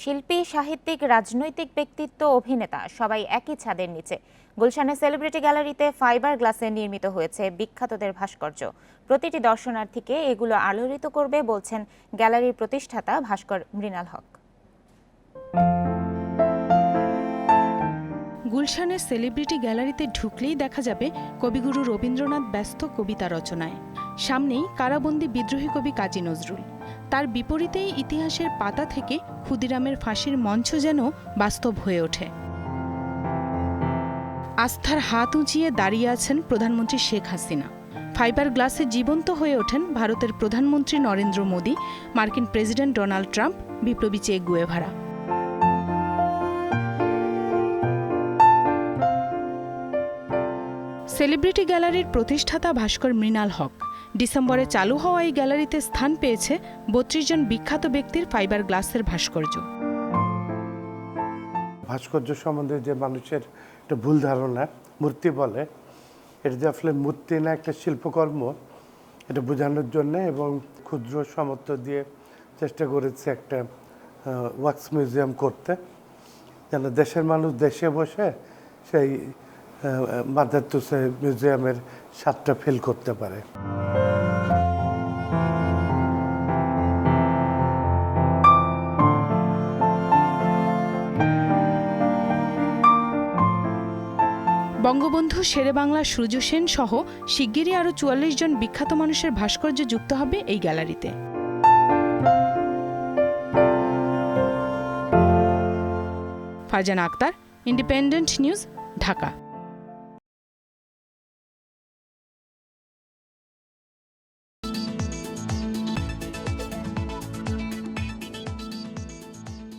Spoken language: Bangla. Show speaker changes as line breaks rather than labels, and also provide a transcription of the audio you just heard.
শিল্পী, সাহিত্যিক, রাজনৈতিক ব্যক্তিত্ব, অভিনেতা, সবাই একই ছাদের নিচে। গুলশানের সেলিব্রিটি গ্যালারিতে ফাইবার গ্লাসে নির্মিত হয়েছে বিখ্যাতদের ভাস্কর্য। প্রতিটি দর্শনার্থীকে এগুলো আলোড়িত করবে বলছেন গ্যালারির প্রতিষ্ঠাতা ভাস্কর মৃণাল হক।
গুলশানের সেলিব্রিটি গ্যালারিতে ঢুকলেই দেখা যাবে কবিগুরু রবীন্দ্রনাথ ব্যস্ত কবিতা রচনায়। সামনেই কারাবন্দী বিদ্রোহী কবি কাজী নজরুল। তার বিপরীতেই ইতিহাসের পাতা থেকে ক্ষুদিরামের ফাঁসির মঞ্চ যেন বাস্তব হয়ে ওঠে। আস্থার হাত উঁচিয়ে দাঁড়িয়ে আছেন প্রধানমন্ত্রী শেখ হাসিনা। ফাইবার গ্লাসে জীবন্ত হয়ে ওঠেন ভারতের প্রধানমন্ত্রী নরেন্দ্র মোদী, মার্কিন প্রেসিডেন্ট ডোনাল্ড ট্রাম্প, বিপ্লবী চে গুয়েভারা। সেলিব্রিটি গ্যালারির প্রতিষ্ঠাতা ভাস্কর মৃণাল হক ডিসেম্বরে চালু হওয়া এই গ্যালারিতে স্থান পেয়েছে বত্রিশ জন বিখ্যাত ব্যক্তির ফাইবার গ্লাসের ভাস্কর্য।
ভাস্কর্য সম্বন্ধে যে মানুষের একটা ভুল ধারণা, মূর্তি বলে, এটা যে আসলে মূর্তি না, একটা শিল্পকর্ম, এটা বোঝানোর জন্য এবং ক্ষুদ্র সামর্থ্য দিয়ে চেষ্টা করেছে একটা ওয়াক্স মিউজিয়াম করতে। যেন দেশের মানুষ দেশে বসে সেই মাদার তুসে মিউজিয়ামের স্বাদটা ফিল করতে পারে।
বঙ্গবন্ধু শেরে বাংলা সূর্য সেন সহ শিগগিরই আরও চুয়াল্লিশ জন বিখ্যাত মানুষের ভাস্কর্য যুক্ত হবে এই গ্যালারিতে। Farzana Akter independent news Dhaka.